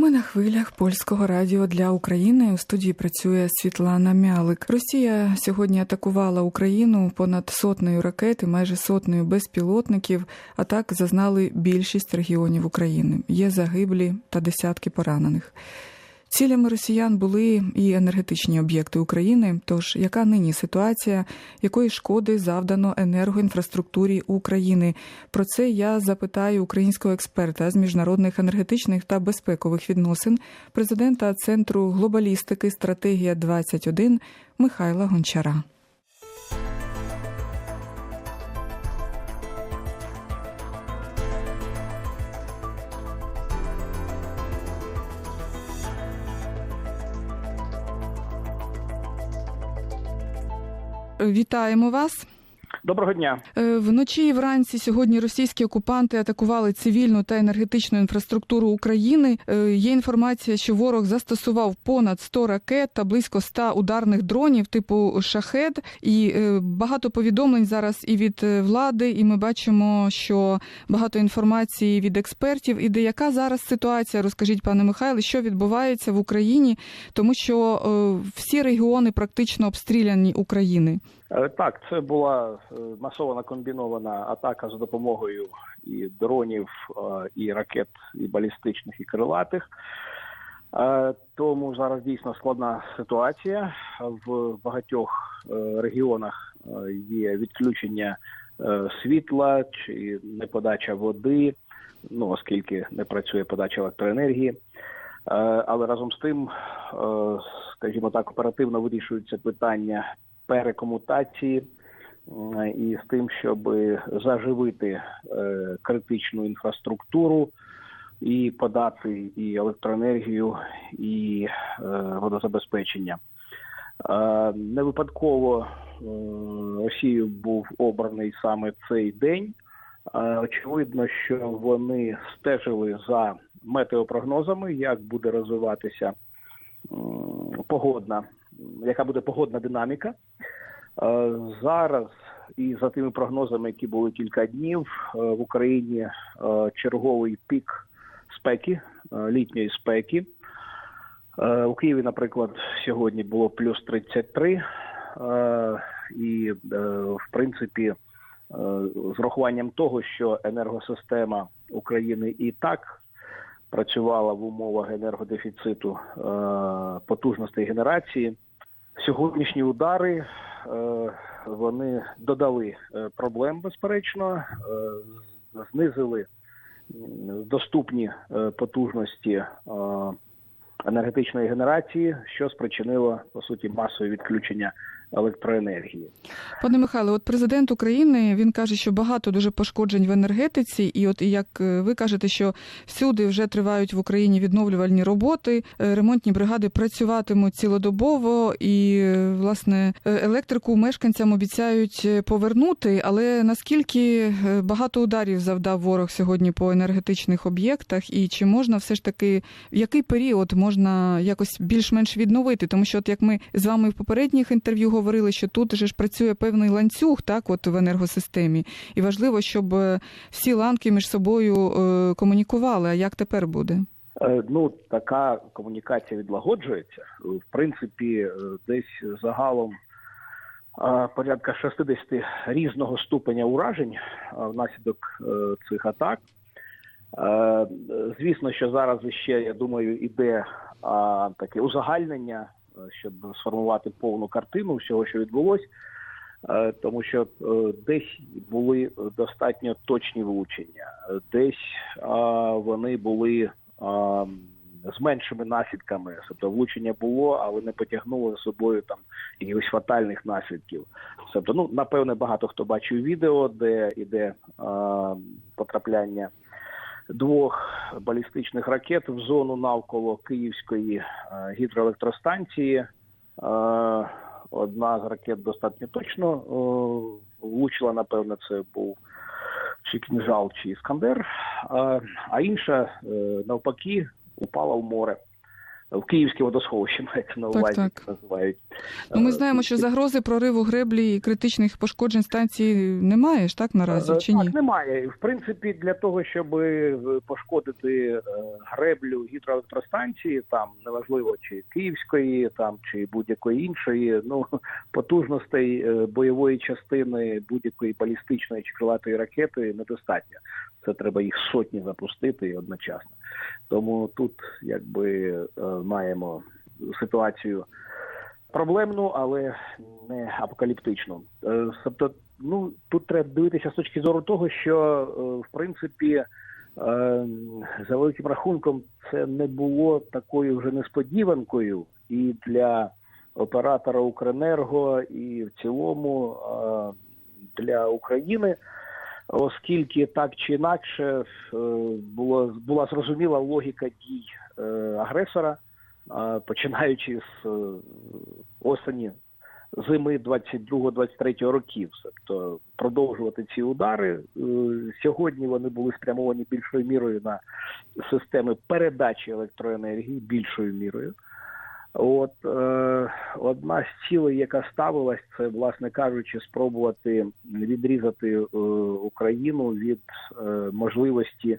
Ми на хвилях польського радіо для України. У студії працює Світлана Мялик. Росія сьогодні атакувала Україну понад сотнею ракет і майже сотнею безпілотників. Атак зазнали більшість регіонів України. Є загиблі та десятки поранених. Цілями росіян були і енергетичні об'єкти України. Тож яка нині ситуація, якої шкоди завдано енергоінфраструктурі України? Про це я запитаю українського експерта з міжнародних енергетичних та безпекових відносин, президента Центру глобалістики Стратегія 21 Михайла Гончара. Вітаємо вас. Доброго дня. Е, Вночі і вранці сьогодні російські окупанти атакували цивільну та енергетичну інфраструктуру України. Е, Є інформація, що ворог застосував понад 100 ракет та близько 100 ударних дронів типу шахет. І е, багато повідомлень зараз і від влади, і ми бачимо, що багато інформації від експертів. І де яка зараз ситуація? Розкажіть, пане Михайле, що відбувається в Україні, тому що всі регіони практично обстріляні України. Так, це була масована комбінована атака за допомогою і дронів, е, і ракет, і балістичних, і крилатих. Е, Тому зараз дійсно складна ситуація. В багатьох е, регіонах е, є відключення е, світла чи неподача води, ну оскільки не працює подача електроенергії. Е, Але разом з тим, е, скажімо так, оперативно вирішуються питання перекомутації і з тим, щоб заживити е, критичну інфраструктуру і подати і електроенергію, і е, водозабезпечення. Е, Не випадково е, Росією був обраний саме цей день. Е, Очевидно, що вони стежили за метеопрогнозами, як буде розвиватися погодна, яка буде погодна динаміка. Е, Зараз і за тими прогнозами, які були кілька днів, е, в Україні е, черговий пік спеки, літньої спеки. У Києві, наприклад, сьогодні було плюс 33, е, і в принципі, з урахуванням того, що енергосистема України і так працювала в умовах енергодефіциту потужностей генерації. Сьогоднішні удари е, вони додали е, проблем, безперечно, е, знизили доступні потужності енергетичної генерації, що спричинило по суті масове відключення електроенергії. Пане Михайло, от президент України він каже, що багато дуже пошкоджень в енергетиці, і от як е, ви кажете, що всюди вже тривають в Україні відновлювальні роботи, е, ремонтні бригади працюватимуть цілодобово, і е, власне електрику мешканцям обіцяють повернути. Але наскільки багато ударів завдав ворог сьогодні по енергетичних об'єктах, і чи можна все ж таки в який період можна якось більш-менш відновити? Тому що, от як ми з вами в попередніх інтерв'ю говорили, що тут же ж працює певний ланцюг, так, от в енергосистемі, і важливо, щоб е, всі ланки між собою е, комунікували. А як тепер буде? Е, Ну, така комунікація відлагоджується. В принципі, десь загалом порядка 60 різного ступеня уражень внаслідок цих атак. Звісно, що зараз ще, я думаю, іде таке узагальнення, щоб сформувати повну картину всього, що відбулось. Е, Тому що е, десь були достатньо точні влучення, е, десь вони були з меншими наслідками. Тобто влучення було, але не потягнуло за собою там якихось фатальних наслідків. Тобто, ну напевне, багато хто бачив відео, де іде потрапляння двох балістичних ракет в зону навколо Київської е, гідроелектростанції. Е, Одна з ракет достатньо точно е, влучила, напевно, це був чи кінжал, чи іскандер, а, інша навпаки упала в море. В Київське водосховище мається на увазі, так. як називають. Ну, ми Е, знаємо, що загрози прориву греблі і критичних пошкоджень станції немає ж так наразі Е, чи так, ні? немає. В принципі, для того, щоб е, пошкодити е, греблю гідроелектростанції, там неважливо чи київської, там чи будь-якої іншої, ну потужностей е, бойової частини будь-якої балістичної чи крилатої ракети недостатньо. Це треба їх сотні запустити одночасно. Тому тут якби е, маємо ситуацію проблемну, але не апокаліптичну. Е, Тобто, ну тут треба дивитися з точки зору того, що е, в принципі е, за великим рахунком це не було такою вже несподіванкою і для оператора Укренерго, і в цілому для України. Оскільки так чи інакше було була зрозуміла логіка дій агресора, починаючи з е, осені зими 22-23 років, тобто продовжувати ці удари. Е, Сьогодні вони були спрямовані більшою мірою на системи передачі електроенергії, більшою мірою. От е, одна з цілей, яка ставилась, це, власне кажучи, спробувати відрізати е, Україну від е, можливості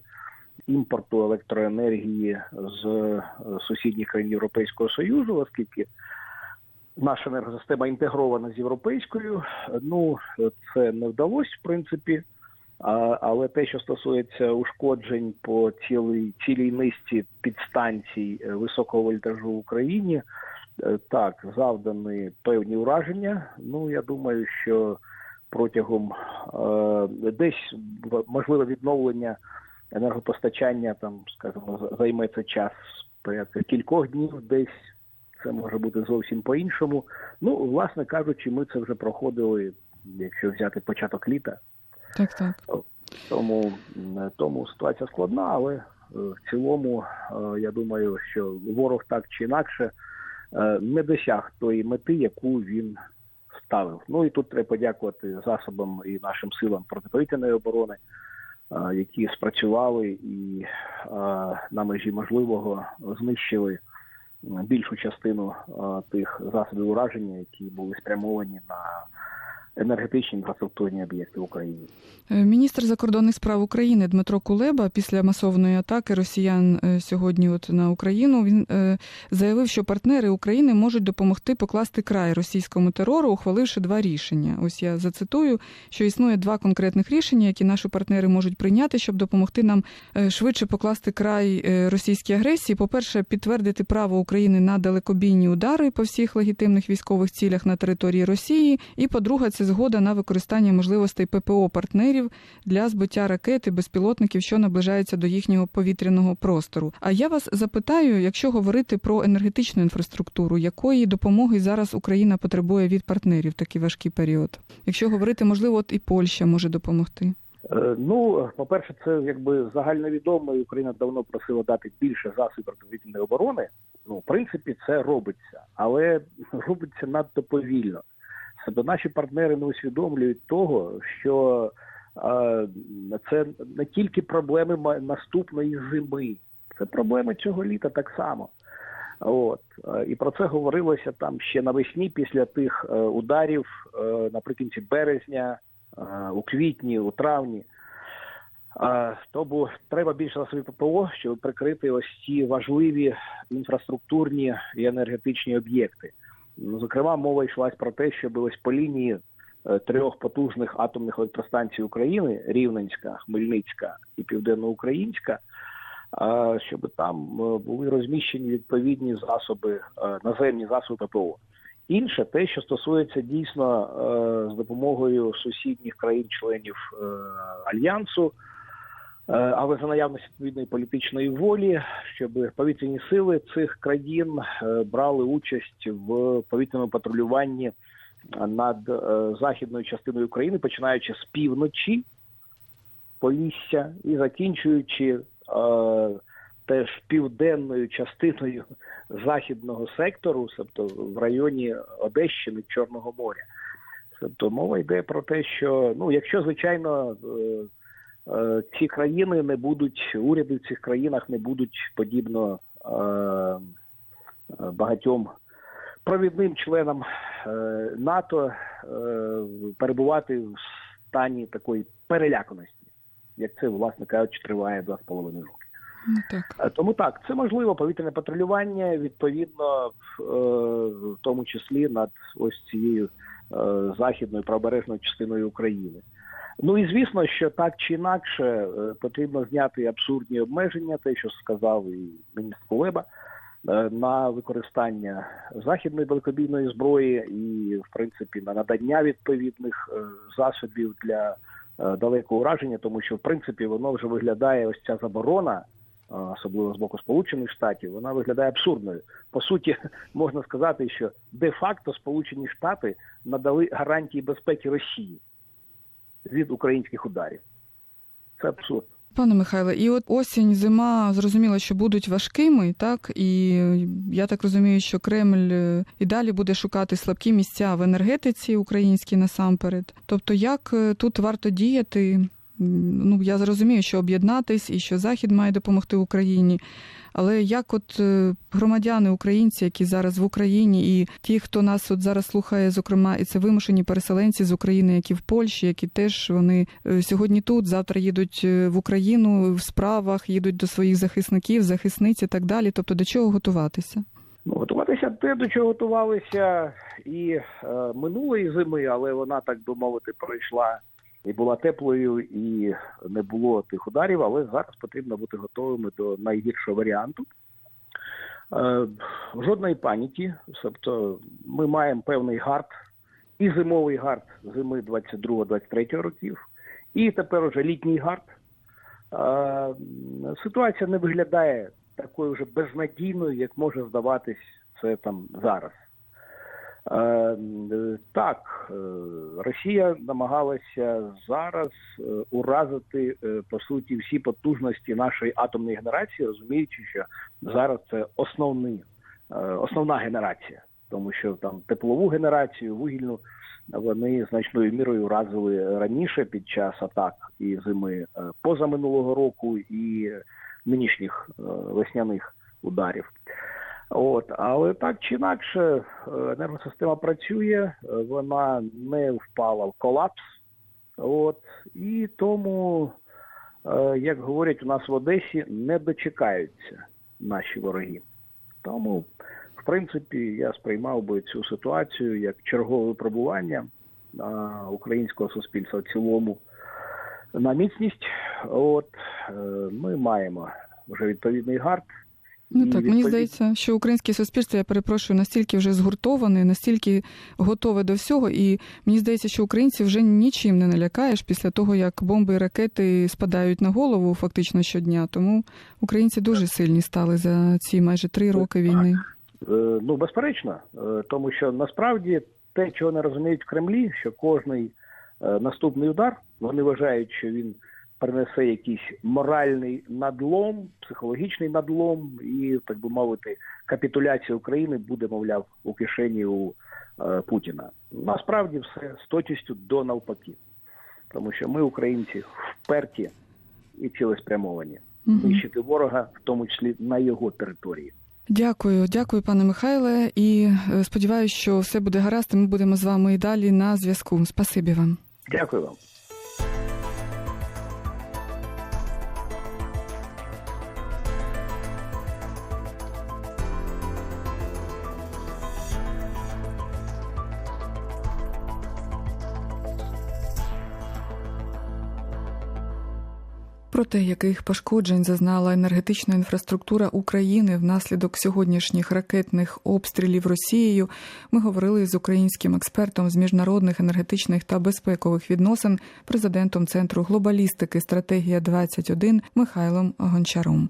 імпорту електроенергії з е, сусідніх країн Європейського Союзу, оскільки наша енергосистема інтегрована з європейською. Ну це не вдалося, в принципі. Але те, що стосується ушкоджень по цілій цілій низці підстанцій е, високого вольтажу в Україні, е, так завдані певні ураження. Ну я думаю, що протягом е, десь можливе відновлення енергопостачання, там скажімо, за- займе час порядка кількох днів, десь це може бути зовсім по-іншому. Ну, власне кажучи, ми це вже проходили, якщо взяти початок літа. Так, так. Тому, тому ситуація складна, але е, в цілому е, я думаю, що ворог так чи інакше е, не досяг тої мети, яку він ставив. Ну і тут треба подякувати засобам і нашим силам протиповітряної оборони, які спрацювали і на межі можливого знищили більшу частину тих засобів ураження, які були спрямовані на енергетичні інфраструктурні об'єкти в Україні. Е, Міністр закордонних справ України Дмитро Кулеба після масовної атаки росіян е, сьогодні от на Україну він е, заявив, що партнери України можуть допомогти покласти край російському терору, ухваливши два рішення. Ось я зацитую, що існує два конкретних рішення, які наші партнери можуть прийняти, щоб допомогти нам швидше покласти край російській агресії. По-перше, підтвердити право України на далекобійні удари по всіх легітимних військових цілях на території Росії. І по-друге, це згода на використання можливостей ППО партнерів для збиття ракет і безпілотників, що наближаються до їхнього повітряного простору. А я вас запитаю, якщо говорити про енергетичну інфраструктуру, якої допомоги зараз Україна потребує від партнерів в такий важкий період? Якщо говорити, можливо, от і Польща може допомогти. Е, Ну, по-перше, це якби загальновідомо, і Україна давно просила дати більше засобів протиповітряної оборони. Ну, в принципі, це робиться, але робиться надто повільно. Тобто наші партнери не усвідомлюють того, що це не тільки проблеми наступної зими, це проблеми цього літа так само. От і про це говорилося там ще навесні після тих е, ударів е, наприкінці березня, е, у квітні, у травні. Тому треба більше засобів ППО, щоб прикрити ось ці важливі інфраструктурні і енергетичні об'єкти. Ну, Зокрема, мова йшлась про те, щоб ось по лінії е, трьох потужних атомних електростанцій України Рівненська, Хмельницька і Південноукраїнська, щоб там е, були розміщені відповідні засоби, е, наземні засоби ППО. Інше те, що стосується дійсно е, з допомогою сусідніх країн-членів е, альянсу, е, але за наявності відповідної політичної волі, щоб повітряні сили цих країн е, брали участь в повітряному патрулюванні над е, західною частиною України, починаючи з півночі Полісся і закінчуючи е, теж південною частиною західного сектору, тобто в районі Одещини Чорного моря. Тобто мова йде про те, що ну, якщо звичайно е, е, ці країни не будуть, уряди в цих країнах не будуть подібно е, багатьом провідним членам е, НАТО е, перебувати в стані такої переляканості, як це, власне кажучи, триває два з половиною роки. Ну, так. Е, Тому так, це можливо повітряне патрулювання, відповідно, е, в тому числі над ось цією е, західною правобережною частиною України. Ну і звісно, що так чи інакше е, потрібно зняти абсурдні обмеження, те, що сказав і міністр Кулеба, е, на використання західної далекобійної зброї і, в принципі, на надання відповідних е, засобів для далекого ураження, тому що в принципі воно вже виглядає ось ця заборона особливо з боку Сполучених Штатів, вона виглядає абсурдною. По суті, можна сказати, що де-факто Сполучені Штати надали гарантії безпеки Росії від українських ударів. Це абсурд. Пане Михайле, і от осінь, зима зрозуміло, що будуть важкими, так і я так розумію, що Кремль е, і далі буде шукати слабкі місця в енергетиці українській насамперед. Тобто, як е, тут варто діяти? Ну я зрозумію, що об'єднатись і що Захід має допомогти Україні. Але як от е, громадяни українці, які зараз в Україні, і ті, хто нас от зараз слухає, зокрема, і це вимушені переселенці з України, які в Польщі, які теж вони е, сьогодні тут, завтра їдуть е, в Україну в справах, їдуть до своїх захисників, захисниць і так далі. Тобто до чого готуватися? Ну, готуватися те, до чого готувалися і е, минулої зими, але вона, так би мовити, пройшла і була теплою, і не було тих ударів, але зараз потрібно бути готовими до найгіршого варіанту. Е, жодної паніки. Тобто ми маємо певний гард, і зимовий гард зими 22-23 років, і тепер уже літній гард. Е, ситуація не виглядає такою вже безнадійною, як може здаватись це там зараз. Е, так, е, Росія намагалася зараз е, уразити по суті всі потужності нашої атомної генерації, розуміючи, що зараз це основний, основна генерація, тому що там теплову генерацію, вугільну вони значною мірою уразили раніше під час атак і зими позаминулого року, і нинішніх весняних ударів. От, але так чи інакше, е, енергосистема працює, е, вона не впала в колапс. От, і тому, е, як говорять у нас в Одесі, не дочекаються наші вороги. Тому, в принципі, я сприймав би цю ситуацію як чергове випробування українського суспільства в цілому на міцність. От е, ми маємо вже відповідний гард. Ну так, мені здається, що українське суспільство, я перепрошую, настільки вже згуртоване, настільки готове до всього, і мені здається, що українців вже нічим не налякаєш після того, як бомби і ракети спадають на голову фактично щодня. Тому українці дуже сильні стали за ці майже три роки війни. Е, Ну, безперечно, е, тому що насправді те, чого не розуміють в Кремлі, що кожний е, наступний удар, вони вважають, що він принесе якийсь моральний надлом, психологічний надлом, і, так би мовити, капітуляція України буде, мовляв, у кишені у е, Путіна. Насправді все з точністю до навпаки. Тому що ми, українці, вперті і цілеспрямовані. Нищити ворога, в тому числі на його території. Дякую, дякую, пане Михайле. І е, сподіваюся, що все буде гаразд. і Ми будемо з вами і далі на зв'язку. Спасибі вам. Дякую вам. Про те, яких пошкоджень зазнала енергетична інфраструктура України внаслідок сьогоднішніх ракетних обстрілів Росією, ми говорили з українським експертом з міжнародних енергетичних та безпекових відносин, президентом Центру глобалістики Стратегія 21 Михайлом Гончаром.